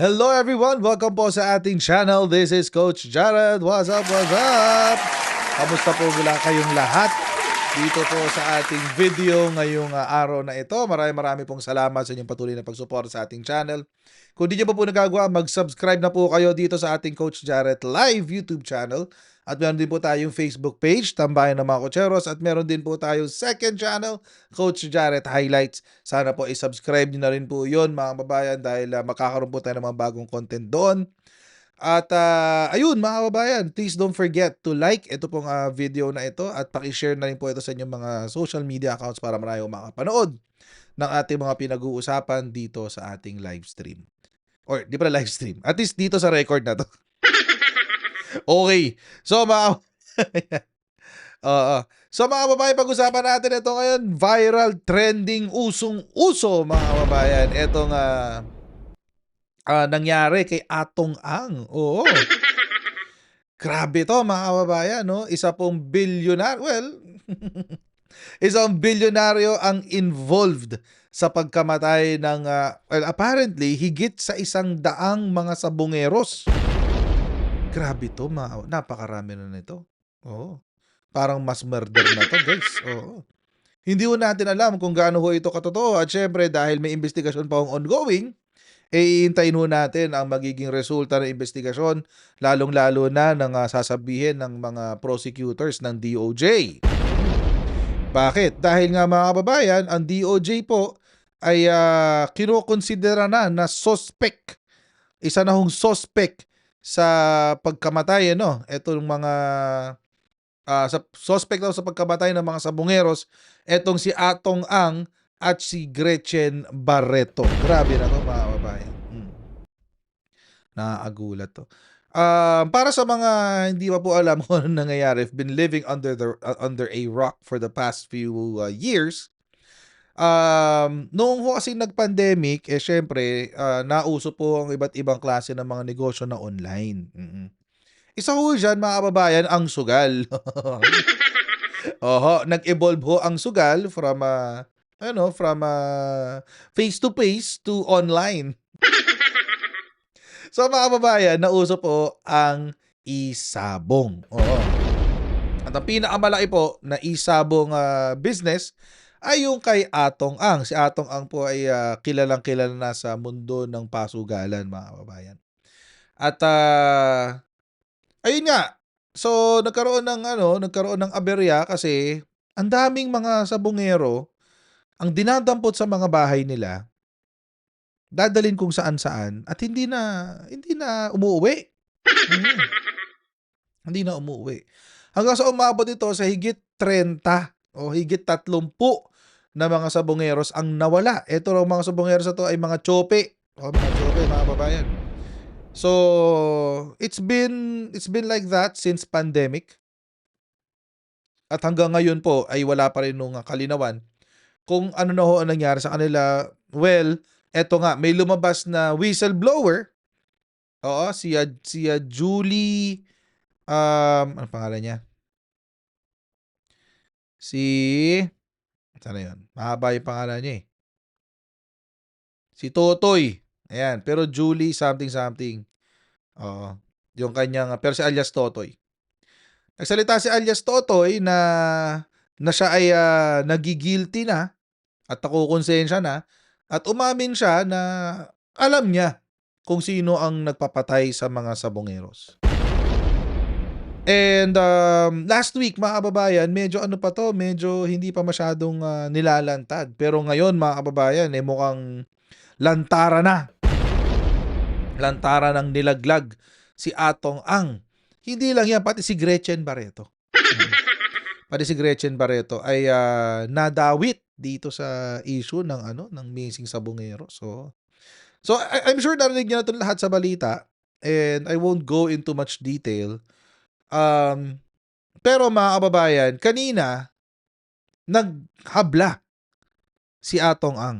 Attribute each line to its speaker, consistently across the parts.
Speaker 1: Hello everyone! Welcome po sa ating channel. This is Coach Jared. What's up? What's up? Kamusta po mula kayong lahat? Dito po sa ating video ngayong uh, araw na ito. Maraming marami pong salamat sa inyong patuloy na pagsuporta sa ating channel. Kung di nyo pa po nagagawa, mag-subscribe na po kayo dito sa ating Coach Jared live YouTube channel. At meron din po tayong Facebook page, Tambayan ng mga Kocheros. At meron din po tayong second channel, Coach Jared Highlights. Sana po i-subscribe nyo na rin po yon mga kababayan dahil uh, makakaroon po tayo ng mga bagong content doon. At uh, ayun mga kababayan, please don't forget to like ito pong uh, video na ito at pakishare na rin po ito sa inyong mga social media accounts para marami makapanood ng ating mga pinag-uusapan dito sa ating live stream. Or di pala live stream, at least dito sa record na to. okay. So, mga... Oo. So mga kababayan, pag-usapan natin ito ngayon, viral, trending, usong-uso mga kababayan. Itong uh, uh, nangyari kay Atong Ang. Oo. Grabe to mga kababayan, no? Isa pong bilyonaryo, well, isang bilyonaryo ang involved sa pagkamatay ng, uh, well, apparently, higit sa isang daang mga sabungeros. Grabe to, ma napakarami na nito. Oo. Parang mas murder na to, guys. Oo. Hindi ho natin alam kung gaano ho ito katotoo at syempre dahil may investigasyon pa hong ongoing, eh iintayin ho natin ang magiging resulta ng investigasyon lalong-lalo na ng uh, sasabihin ng mga prosecutors ng DOJ. Bakit? Dahil nga mga kababayan, ang DOJ po ay uh, kinukonsidera na na suspect. Isa na hong suspect sa pagkamatay ano etong mga uh, sa suspect daw sa pagkamatay ng mga sabungeros etong si Atong Ang at si Gretchen Barreto. Grabe na to mga kababayan. Hmm. Naagulat to. Uh, para sa mga hindi pa po alam kung ano nangyayari, I've been living under the uh, under a rock for the past few uh, years. Um, noong ho kasi nag-pandemic, eh syempre, uh, nauso po ang iba't ibang klase ng mga negosyo na online. Mm-hmm. Isa ho dyan, mga kababayan, ang sugal. Oho, nag-evolve ho ang sugal from uh, ano, from uh, face to face to online. so mga kababayan, nauso po ang isabong. Oo. At ang pinakamalaki po na isabong uh, business ay yung kay Atong Ang. Si Atong Ang po ay uh, kilalang kilala na sa mundo ng pasugalan mga kababayan. At uh, ayun nga. So nagkaroon ng ano, nagkaroon ng aberya kasi ang daming mga sabungero ang dinadampot sa mga bahay nila dadalin kung saan-saan at hindi na hindi na umuwi. Mm. hindi na umuwi. Hanggang sa umabot ito sa higit 30 o higit 30 na mga sabongeros ang nawala. Ito lang mga sabongeros na to ay mga chope. O, mga chope, mga babayan. So, it's been it's been like that since pandemic. At hanggang ngayon po ay wala pa rin nung kalinawan kung ano na ho ang nangyari sa kanila. Well, eto nga, may lumabas na whistleblower. Oo, si, si Julie um, ano pangalan niya? Si sana yun? Mahaba yung pangalan niya eh. Si Totoy. Ayan. Pero Julie something something. Oo. Yung kanyang, pero si alias Totoy. Nagsalita si alias Totoy na na siya ay uh, nagigilty na at nakukonsensya na at umamin siya na alam niya kung sino ang nagpapatay sa mga sabongeros. And um, last week mga kababayan, medyo ano pa to, medyo hindi pa masyadong uh, nilalantad. Pero ngayon mga kababayan, eh mukhang lantara na. Lantara ng nilaglag si Atong Ang. Hindi lang yan, pati si Gretchen Barreto. pati si Gretchen Barreto ay uh, nadawit dito sa issue ng ano ng missing sabungero. So So I- I'm sure narinig niyo na 'to lahat sa balita and I won't go into much detail Um, pero mga kababayan, kanina, naghabla si Atong Ang.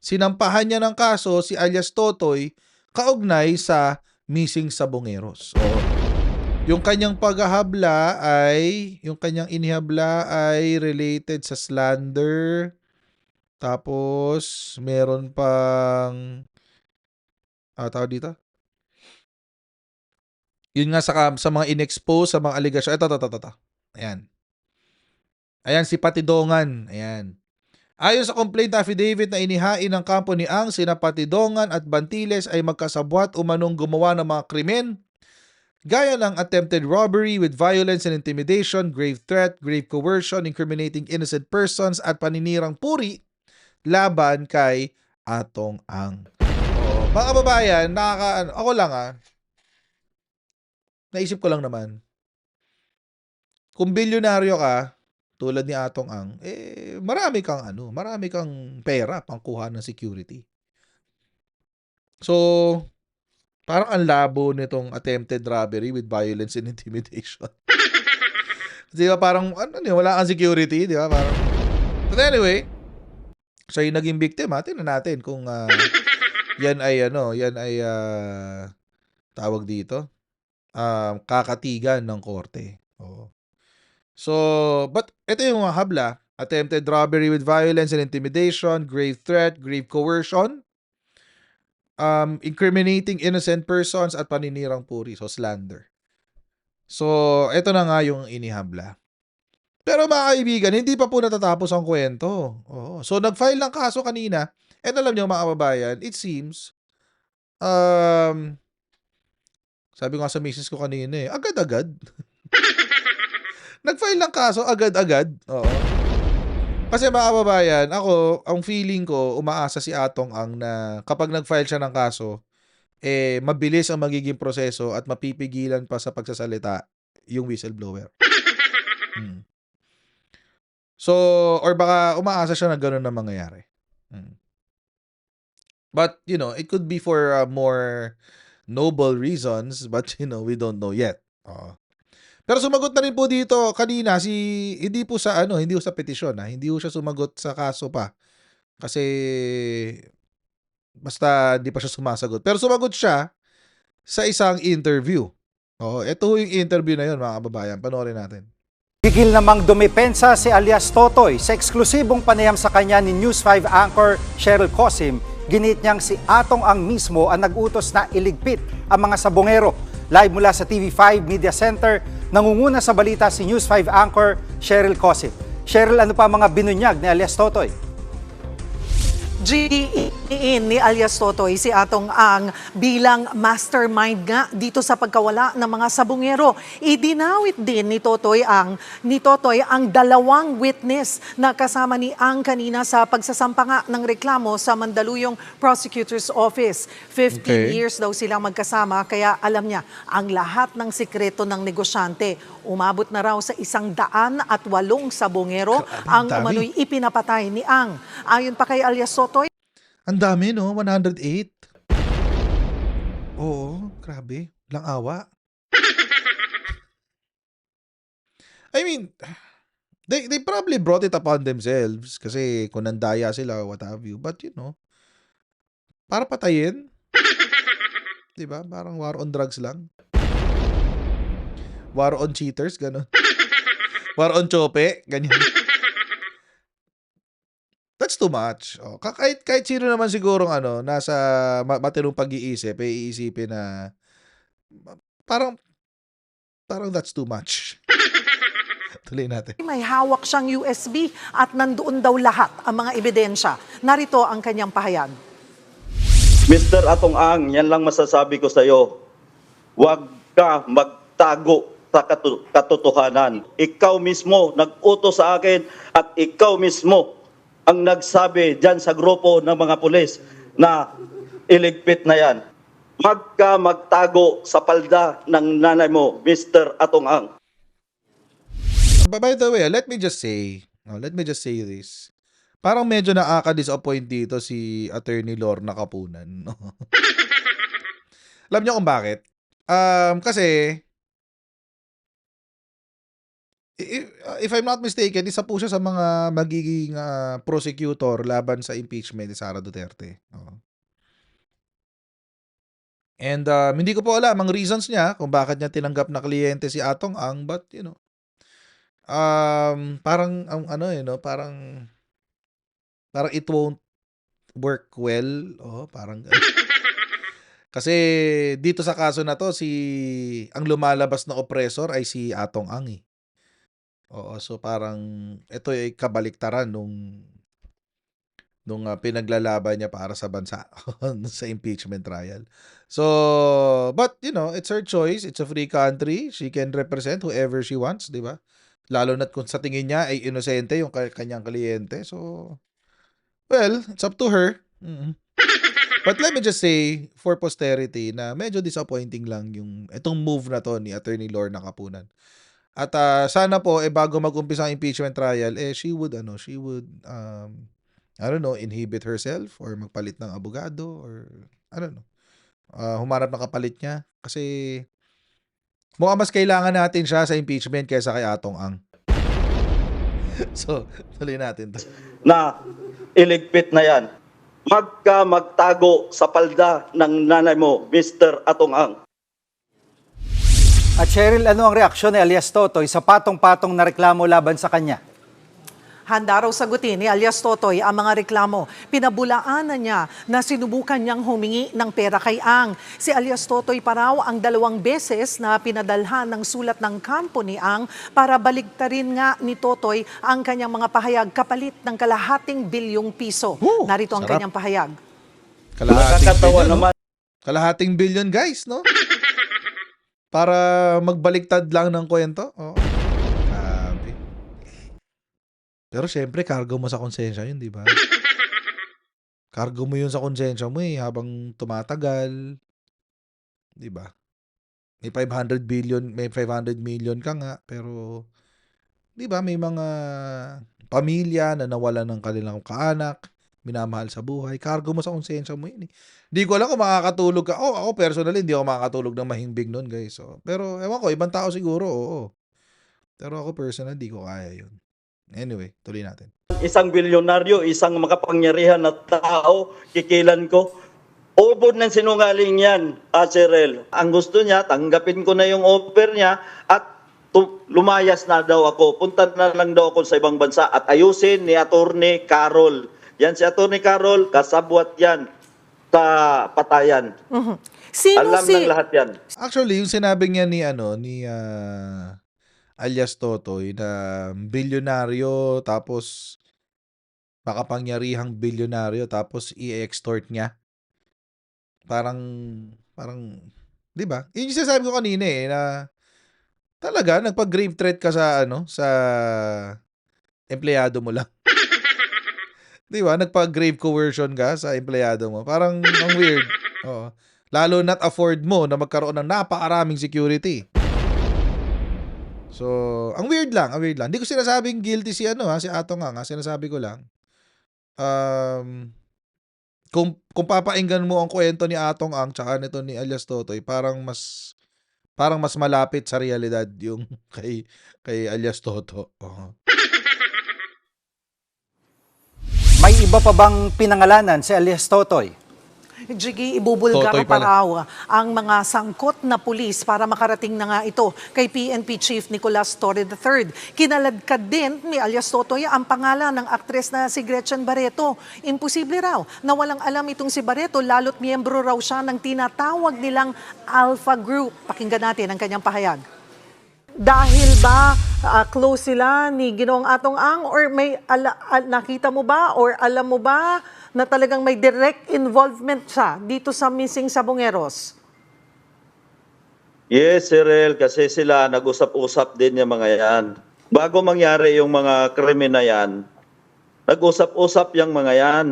Speaker 1: Sinampahan niya ng kaso si alias Totoy kaugnay sa missing sabongeros. So, yung kanyang paghahabla ay, yung kanyang inihabla ay related sa slander. Tapos, meron pang ah, tawag dito? Yun nga sa, sa mga inexpose, sa mga allegation. Ito, ito, ito, ito. Ayan. Ayan, si Patidongan. Ayan. Ayon sa complaint affidavit na inihain ng kampo ni Ang, sina Patidongan at Bantiles ay magkasabwat umanong gumawa ng mga krimen gaya ng attempted robbery with violence and intimidation, grave threat, grave coercion, incriminating innocent persons at paninirang puri laban kay Atong Ang. Oo. Mga kababayan, nakaka, ano, ako lang ah, naisip ko lang naman, kung bilyonaryo ka, tulad ni Atong Ang, eh, marami kang ano, marami kang pera pangkuha ng security. So, parang ang labo nitong attempted robbery with violence and intimidation. di ba parang, ano niya, wala kang security, di ba? Parang, but anyway, siya yung naging biktima. Tingnan natin kung ah, yan ay ano, yan ay ah, tawag dito, um, kakatigan ng korte. Oo. So, but ito yung habla. Attempted robbery with violence and intimidation, grave threat, grave coercion, um, incriminating innocent persons at paninirang puri. So, slander. So, ito na nga yung inihabla. Pero mga kaibigan, hindi pa po natatapos ang kwento. Oo. So, nag-file ng kaso kanina. And alam nyo mga kababayan, it seems, um, sabi ko nga sa misis ko kanina eh, agad-agad. Nag-file ng kaso agad-agad. Oo. Kasi mga kababayan, ako, ang feeling ko, umaasa si Atong ang na kapag nag-file siya ng kaso, eh, mabilis ang magiging proseso at mapipigilan pa sa pagsasalita yung whistleblower. Hmm. So, or baka umaasa siya na gano'n na mangyayari. Hmm. But, you know, it could be for uh, more noble reasons, but, you know, we don't know yet. Oo. Pero sumagot na rin po dito kanina si hindi po sa ano, hindi po sa petisyon ha. Hindi po siya sumagot sa kaso pa. Kasi basta hindi pa siya sumasagot. Pero sumagot siya sa isang interview. Oo, ito yung interview na yun mga kababayan. Panoorin natin.
Speaker 2: Gigil namang dumipensa si alias Totoy sa eksklusibong panayam sa kanya ni News 5 anchor Cheryl Cosim. Ginit niyang si Atong ang mismo ang nag-utos na iligpit ang mga sabongero. Live mula sa TV5 Media Center, nangunguna sa balita si News 5 anchor Cheryl Cosim. Cheryl, ano pa mga binunyag ni alias Totoy?
Speaker 3: GDE ni alias Totoy si Atong Ang bilang mastermind nga dito sa pagkawala ng mga sabungero. Idinawit din ni Totoy Ang ni Totoy ang dalawang witness na kasama ni Ang kanina sa pagsasampa nga ng reklamo sa Mandaluyong Prosecutor's Office. 15
Speaker 1: Okay.
Speaker 3: years daw silang magkasama kaya alam niya ang lahat ng sikreto ng negosyante. Umabot na raw sa isang daan at walong sabongero ang umano'y ipinapatay ni Ang. Ayon pa kay alias Sotoy,
Speaker 1: Ang dami no, 108. Oo, grabe. Lang awa. I mean, they they probably brought it upon themselves kasi kung nandaya sila what have you. But you know, para patayin. 'Di ba? Parang war on drugs lang. War on cheaters, ganun. war on chope, ganyan. That's too much. Oh, ka- kahit kahit sino naman siguro ano, nasa ma- matinong pag-iisip, eh, iisipin na parang parang that's too much. Tuloy natin.
Speaker 3: may hawak siyang USB at nandoon daw lahat ang mga ebidensya. Narito ang kanyang pahayag.
Speaker 4: Mr. Atong Ang, yan lang masasabi ko sa iyo. Huwag ka magtago sa katotohanan. Ikaw mismo nag-utos sa akin at ikaw mismo ang nagsabi dyan sa grupo ng mga pulis na iligpit na yan. Huwag ka magtago sa palda ng nanay mo, Mr. Atong Ang.
Speaker 1: But by the way, let me just say, no, let me just say this. Parang medyo nakaka-disappoint dito si Attorney Lorna Kapunan. no? Alam niyo kung bakit? Um, kasi if, if I'm not mistaken, isa po siya sa mga magiging ah, prosecutor laban sa impeachment ni Sara Duterte. Oo. And um, hindi ko po alam ang reasons niya kung bakit niya tinanggap na kliyente si Atong Ang, but you know, um, parang ang ano eh, no, parang parang it won't work well, oh, parang. Kasi dito sa kaso na 'to si ang lumalabas na oppressor ay si Atong Ang, eh. Oo, so parang ito ay kabaliktaran nung nung, ah, pinaglalaban niya para sa bansa sa impeachment trial. So, but you know, it's her choice, it's a free country, she can represent whoever she wants, 'di ba? Lalo na't kung sa tingin niya ay inosente yung ka kanyang kliyente. So, well, it's up to her. Mm. But let me just say for posterity na medyo disappointing lang yung itong move na 'to ni Attorney Lorna Kapunan. At, ah, sana po, eh, bago mag-umpisa ang impeachment trial, eh, she would ano, she would, um, I don't know, inhibit herself or magpalit ng abogado or I don't know, ah, humanap ng kapalit niya. Kasi mukhang mas kailangan natin siya sa impeachment kaysa kay Atong Ang. So, tuloy natin 'to.
Speaker 4: na iligpit na yan. Huwag ka magtago sa palda ng nanay mo, Mr. Atong Ang.
Speaker 2: At Cheryl, ano ang reaksyon ni alias Totoy sa patong-patong na reklamo laban sa kanya?
Speaker 3: Handa raw sagutin ni alias Totoy ang mga reklamo. Pinabulaanan niya na sinubukan niyang humingi ng pera kay Ang. Si alias Totoy pa raw ang dalawang beses na pinadalhan ng sulat ng kampo ni Ang para baligtarin nga ni Totoy ang kanyang mga pahayag kapalit ng kalahating bilyong piso.
Speaker 1: Woo,
Speaker 3: Narito ang
Speaker 1: sarap.
Speaker 3: kanyang pahayag.
Speaker 1: Kalahating
Speaker 4: Nakakatawa
Speaker 1: billion, no?
Speaker 4: naman.
Speaker 1: Kalahating billion, guys, no? Para magbaliktad lang ng kwento. Oo. Grabe. Pero syempre, cargo mo sa konsensya yun, di ba? Cargo mo yun sa konsensya mo eh, habang tumatagal. Di ba? May 500 billion, may 500 million ka nga, pero di ba, may mga pamilya na nawalan ng kanilang kaanak, minamahal sa buhay, cargo mo sa konsensya mo yun eh. Di ko alam kung makakatulog ka. Oh, ako personally, hindi ako makakatulog ng mahimbing nun, guys. So, pero, ewan ko, ibang tao siguro, oo. Pero ako personally, di ko kaya yun. Anyway, tuloy natin.
Speaker 4: Isang bilyonaryo, isang makapangyarihan na tao, kikilan ko. Ubod ng sinungaling yan, Acerel. Ang gusto niya, tanggapin ko na yung offer niya at lumayas na daw ako. Punta na lang daw ako sa ibang bansa at ayusin ni Attorney Carol. Yan si Attorney Carol, kasabwat yan sa patayan.
Speaker 3: Mhm. Sino
Speaker 4: Alam
Speaker 3: si...
Speaker 4: ng lahat yan.
Speaker 1: Actually, yung sinabi niya ni, ano, ni, ah, alias Totoy na bilyonaryo, tapos makapangyarihang bilyonaryo, tapos i-extort niya. Parang, parang, di ba? Yun yung sinasabi ko kanina eh, na talaga, nagpag-grave threat ka sa, ano, sa empleyado mo lang. di ba? Nagpag-grave coercion ka sa empleyado mo. Parang, ang weird. Oo. Lalo not afford mo na magkaroon ng napakaraming security. So, ang weird lang, ang weird lang. Hindi ko sinasabing guilty si ano ha, si Atong nga, sinasabi ko lang. Um, kung kung papainggan mo ang kwento ni Atong Ang tsaka nito ni Alias Totoy, parang mas parang mas malapit sa realidad yung kay kay Alias Toto. Oo.
Speaker 2: May iba pa bang pinangalanan si alias Totoy?
Speaker 3: Jiggy, ibubulgar
Speaker 1: Totoy
Speaker 3: pa
Speaker 1: pala.
Speaker 3: raw ang mga sangkot na pulis para makarating na nga ito kay PNP Chief Nicolas Torre III. Kinaladkad din ni alias Totoy ang pangalan ng aktres na si Gretchen Barreto. Imposible raw na walang alam itong si Barreto lalo't miyembro raw siya ng tinatawag nilang Alpha Group. Pakinggan natin ang kanyang pahayag. Dahil ba ah, close sila ni Ginoong Atong Ang or may ala- al- nakita mo ba or alam mo ba na talagang may direct involvement siya dito sa missing Sabongeros?
Speaker 4: Yes, Cyril, kasi sila nag-usap-usap din yung mga yan. Bago mangyari yung mga krimen na yan, nag-usap-usap yung mga yan.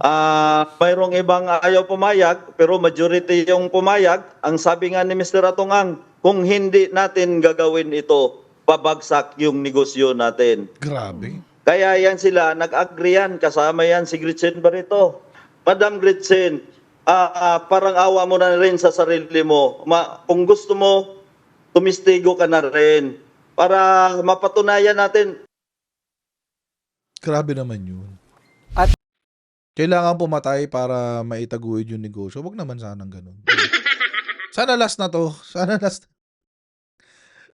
Speaker 4: Ah, mayroong ibang ayaw pumayag, pero majority yung pumayag. Ang sabi nga ni Mr. Atongang, kung hindi natin gagawin ito, babagsak yung negosyo natin.
Speaker 1: Grabe.
Speaker 4: Kaya yan sila, nag-agree yan, kasama yan si Gretchen Barreto. Madam Gretchen, ah, ah, parang awa mo na rin sa sarili mo. Ma, kung gusto mo, tumistigo ka na rin. Para mapatunayan natin,
Speaker 1: Grabe naman yun.
Speaker 2: At-
Speaker 1: Kailangan pumatay para maitaguhin yung negosyo. Wag naman sanang ganun. Sana last na to. Sana last.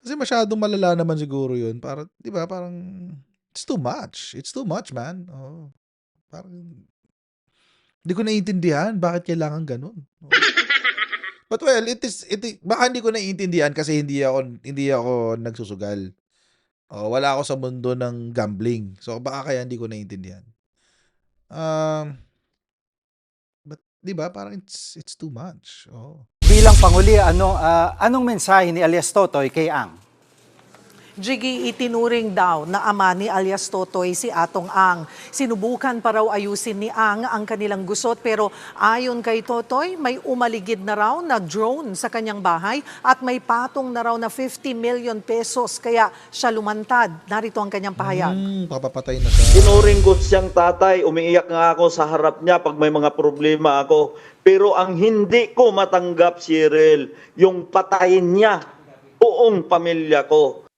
Speaker 1: Kasi masyadong malala naman siguro yun. Para, di ba, parang, it's too much. It's too much, man. Oh. Parang, hindi ko naiintindihan bakit kailangan ganun. Oo. But well, it is it i- baka hindi ko naiintindihan kasi hindi ako hindi ako nagsusugal. Oh, wala ako sa mundo ng gambling. So baka kaya hindi ko naiintindihan. Um But 'di ba parang it's it's too much. Oh.
Speaker 2: Bilang Panguli, ano, ah, anong mensahe ni alias Totoy kay Ang?
Speaker 3: Jiggy, itinuring daw na ama ni alias Totoy si Atong Ang. Sinubukan pa raw ayusin ni Ang ang kanilang gusot pero ayon kay Totoy, may umaligid na raw na drone sa kanyang bahay at may patong na raw na 50 million pesos kaya siya lumantad. Narito ang kanyang pahayag.
Speaker 1: Hmm, papapatay na siya.
Speaker 4: Tinuring ko siyang tatay, umiiyak nga ako sa harap niya pag may mga problema ako. Pero ang hindi ko matanggap, Cyril, yung patayin niya buong pamilya ko.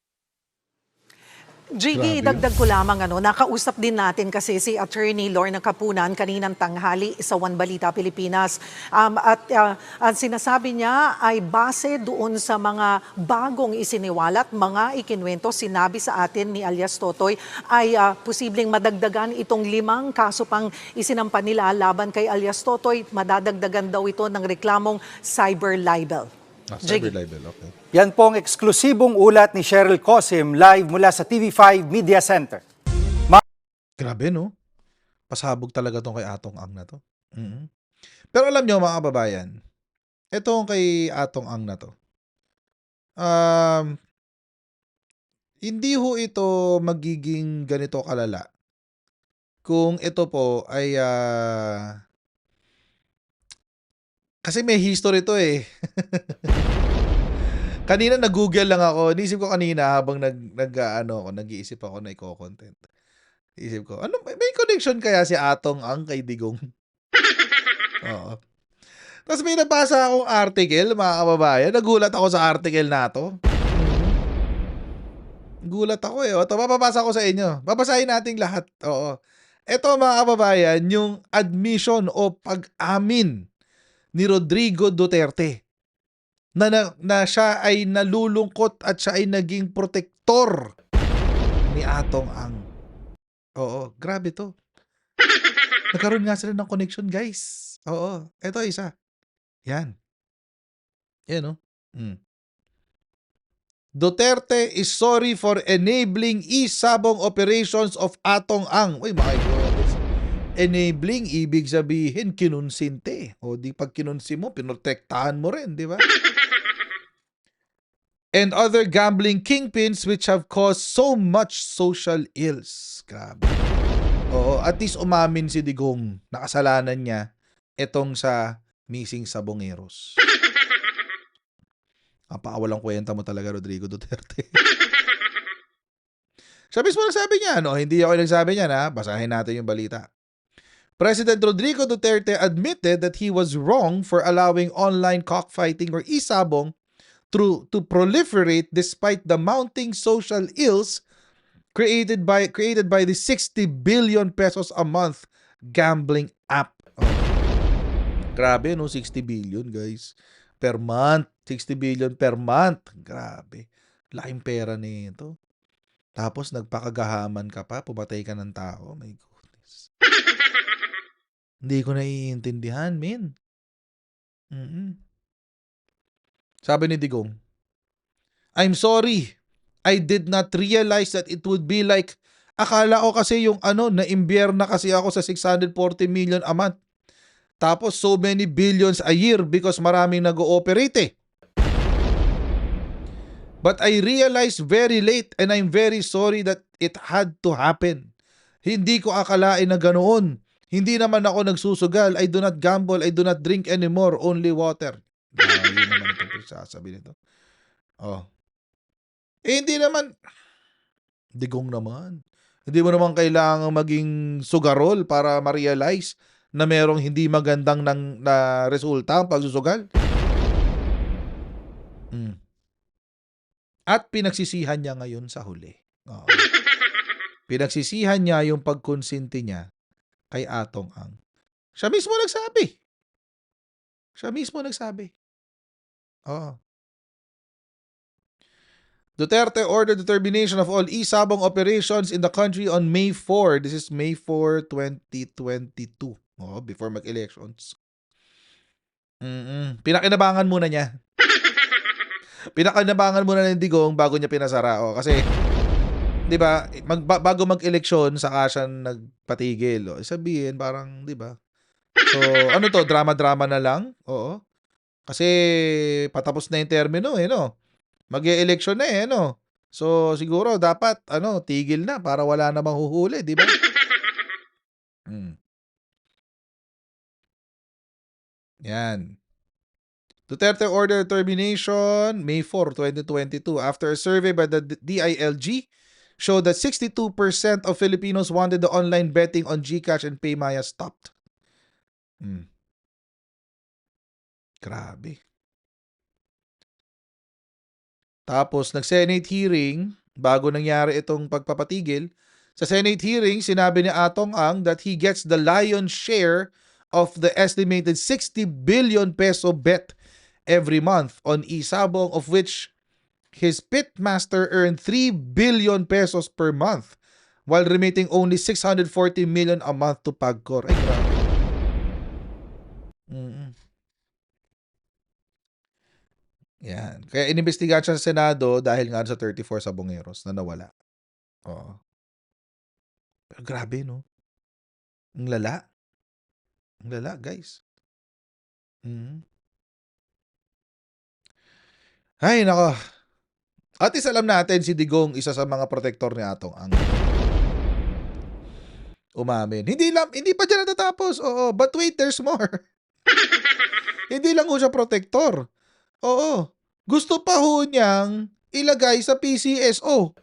Speaker 3: Jiggy,
Speaker 1: Grabe.
Speaker 3: dagdag ko lamang ano, nakausap din natin kasi si Attorney Lorna Kapunan kaninang tanghali sa One Balita Pilipinas. Um, at uh, ang sinasabi niya ay base doon sa mga bagong isiniwalat, mga ikinwento, sinabi sa atin ni alias Totoy, ay uh, posibleng madagdagan itong limang kaso pang isinampa nila laban kay alias Totoy. Madadagdagan daw ito ng reklamong cyber libel.
Speaker 1: Ah,
Speaker 3: Jiggy.
Speaker 1: libel, okay.
Speaker 2: Yan po ang eksklusibong ulat ni Cheryl Cosim live mula sa TV5 Media Center.
Speaker 1: Grabe, no? Pasabog talaga tong kay Atong Ang na to. Mhm. Pero alam nyo, mga kababayan, itong kay Atong Ang na to, um, hindi ho ito magiging ganito kalala kung ito po ay ah, kasi may history to eh. kanina nag-google lang ako. Nisip ko kanina habang nag, nag ano ako, nag-iisip ako na i-content. Isip ko, ano, may, connection kaya si Atong ang kay Digong? Oo. Tapos may nabasa akong article, mga kababayan. Nagulat ako sa article na to. Gulat ako eh. Ito, mapapasa ko sa inyo. Babasahin natin lahat. Oo. Ito mga kababayan, yung admission o pag-amin ni Rodrigo Duterte na, na, na siya ay nalulungkot at siya ay naging protektor ni Atong Ang. Oo, grabe to. Nagkaroon nga sila ng connection, guys. Oo, eto isa. Yan. Yan, no? Mm. Duterte is sorry for enabling isabong operations of Atong Ang. Uy, goodness. Enabling, ibig sabihin, kinunsinte. O di pag kinunsi mo, pinotektahan mo rin, di ba? And other gambling kingpins which have caused so much social ills. Grabe. Oo, at least umamin si Digong na kasalanan niya itong sa missing sabongeros. Ang pakawalang kwenta mo talaga, Rodrigo Duterte. Siya mismo nagsabi niya, no? Hindi ako nagsabi niya, na Basahin natin yung balita. President Rodrigo Duterte admitted that he was wrong for allowing online cockfighting or isabong to, to proliferate despite the mounting social ills created by created by the 60 billion pesos a month gambling app. Oh. Grabe no, 60 billion guys. Per month, 60 billion per month. Grabe. Laking pera nito. Tapos nagpakagahaman ka pa, pumatay ka ng tao. My goodness. Hindi ko naiintindihan, men. mm Sabi ni Digong, I'm sorry. I did not realize that it would be like, akala ko kasi yung ano, na kasi ako sa 640 million a month. Tapos so many billions a year because maraming nag-ooperate eh. But I realized very late and I'm very sorry that it had to happen. Hindi ko akalain na ganoon. Hindi naman ako nagsusugal. I do not gamble. I do not drink anymore. Only water. Yun naman ito sasabi nito. Oh. Eh, hindi naman. Digong naman. Hindi mo naman kailangan maging sugarol para ma-realize na merong hindi magandang nang, na resulta ang pagsusugal. Mm. At pinagsisihan niya ngayon sa huli. Oo. Pinagsisihan niya yung pagkonsinti niya kay Atong Ang. Siya mismo nagsabi. Siya mismo nagsabi. Oo. Duterte ordered the termination of all isabong operations in the country on May 4. This is May 4, 2022. Oh, before mag-elections. Mm. Pinakinabangan muna niya. Pinakinabangan muna ng Digong bago niya pinasara. O, kasi, di ba, mag, ba- bago mag-eleksyon, saka siya nagpatigil. O, sabihin, parang, di ba? So, ano to, drama-drama na lang? Oo. Kasi, patapos na yung termino, eh, no? Mag-e-election na, eh, no? So, siguro, dapat, ano, tigil na para wala namang huhuli, di ba? Mm. Yan. Duterte order termination May 4, 2022 after a survey by the DILG showed that 62% of Filipinos wanted the online betting on GCash and Paymaya stopped. Hmm. Grabe. Tapos nag-Senate hearing bago nangyari itong pagpapatigil. Sa Senate hearing, sinabi ni Atong Ang that he gets the lion's share of the estimated 60 billion peso bet every month on Isabong of which his pitmaster earned 3 billion pesos per month while remitting only 640 million a month to Pagcor. Ay, grabe. Mm-mm. Yan. Kaya inimbestigahan siya sa Senado dahil nga sa 34 sa Bongeros na nawala. Oo. Pero grabe, no? Ang lala. Ang lala, guys. Mhm. Ay, nako. At least alam natin si Digong isa sa mga protektor ni Atong Ang. Umamin. Hindi lang, hindi pa dyan natatapos. Oo, but wait, there's more. hindi lang siya protektor. Oo. Gusto pa ho niyang ilagay sa PCSO.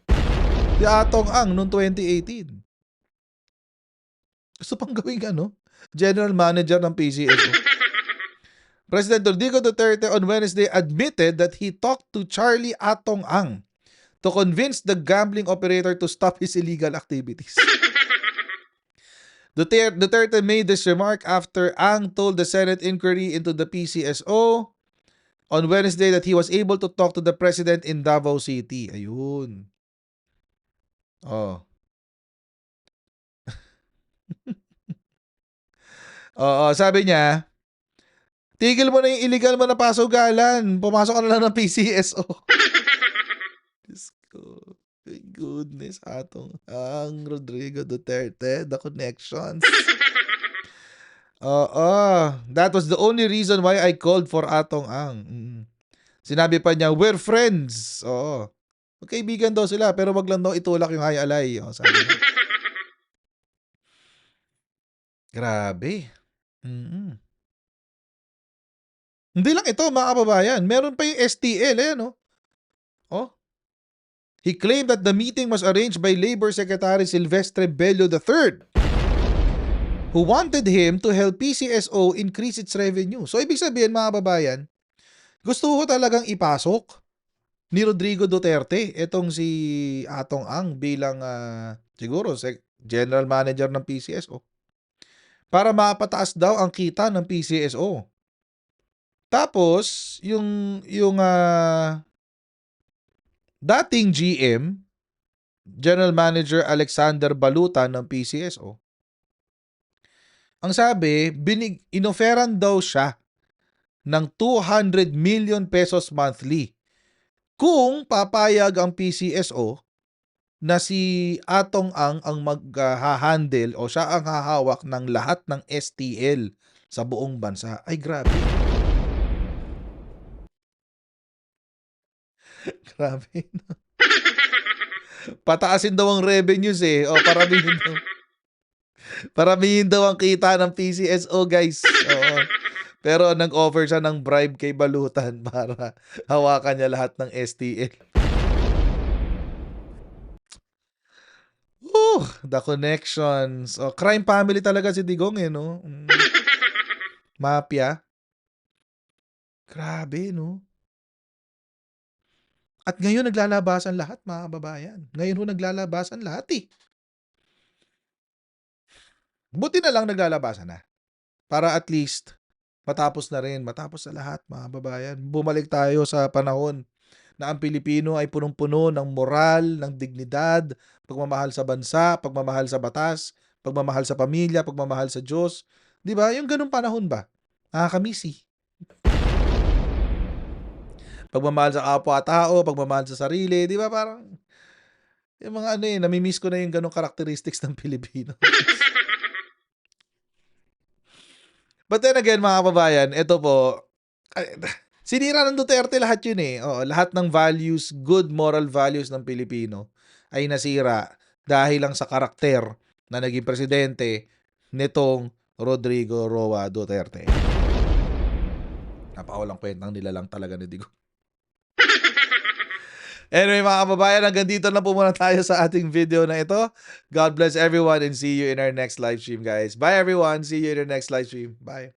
Speaker 1: Si Atong Ang noong 2018. Gusto pang gawing ano? General Manager ng PCSO. President Rodrigo Duterte on Wednesday admitted that he talked to Charlie Atong Ang to convince the gambling operator to stop his illegal activities. Duterte, Duterte made this remark after Ang told the Senate inquiry into the PCSO on Wednesday that he was able to talk to the president in Davao City. Ayun. Oh. Oo, sabi niya, tigil mo na yung illegal mo na pasugalan. Pumasok ka na lang ng PCSO. Diyos ko. My goodness, atong ang Rodrigo Duterte, the connections. Oo. That was the only reason why I called for Atong Ang. Mm. Sinabi pa niya, we're friends. Oo. Magkaibigan daw sila, pero wag lang daw itulak yung high alay. O, sabi niya. Grabe. Mm. Hindi lang ito, mga kababayan. Meron pa yung STL, eh, no? Oh. He claimed that the meeting was arranged by Labor Secretary Silvestre Bello III, who wanted him to help PCSO increase its revenue. So, ibig sabihin, mga kababayan, gusto ko talagang ipasok ni Rodrigo Duterte itong si Atong Ang bilang ah, siguro general manager ng PCSO para mapataas daw ang kita ng PCSO. Tapos, yung, yung ah, dating GM, General Manager Alexander Baluta ng PCSO, ang sabi, binig, inoferan daw siya ng 200 million pesos monthly kung papayag ang PCSO na si Atong Ang ang mag-handle o siya ang hahawak ng lahat ng STL sa buong bansa. Ay, grabe. Grabe. no? Pataasin daw ang revenues eh. O, paramihin daw. Paramihin daw ang kita ng PCSO, guys. Oo. Pero nag-offer siya ng bribe kay Balutan para hawakan niya lahat ng STL. Oh, the connections. Oh, crime family talaga si Digong eh, no? Mm. Mafia. Grabe, no? At ngayon naglalabasan lahat, mga kababayan. Ngayon ho naglalabasan lahat eh. Buti na lang naglalabasan na. Para at least matapos na rin, matapos na lahat, mga kababayan. Bumalik tayo sa panahon na ang Pilipino ay punong-puno ng moral, ng dignidad, pagmamahal sa bansa, pagmamahal sa batas, pagmamahal sa pamilya, pagmamahal sa Diyos. 'Di ba? Yung ganung panahon ba? Nakakamiss eh. Pagmamahal sa kapwa-tao, pagmamahal sa sarili, 'di ba? Parang yung mga ano eh, nami-miss ko na yung ganong characteristics ng Pilipino. But then again, mga kababayan, ito po, sinira ng Duterte lahat yun eh. Oo, lahat ng values, good moral values ng Pilipino ay nasira dahil lang sa karakter na naging presidente nitong Rodrigo Roa Duterte. Napakawalang kwentang nila lang talaga ni Digo. Anyway mga kababayan, hanggang dito na po muna tayo sa ating video na ito. God bless everyone and see you in our next live stream guys. Bye everyone. See you in our next live stream. Bye.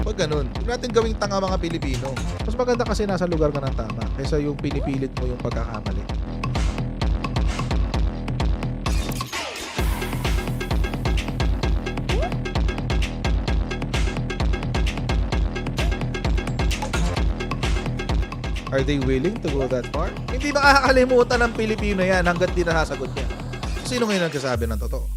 Speaker 1: Pag ganun, huwag natin gawing tanga mga Pilipino. Mas maganda kasi nasa lugar ka ng tama kaysa yung pinipilit mo yung pagkakamali. Are they willing to go that far? Hindi makakalimutan ng Pilipino yan hanggat di nasasagot niya. Sino ngayon nagsasabi ng totoo?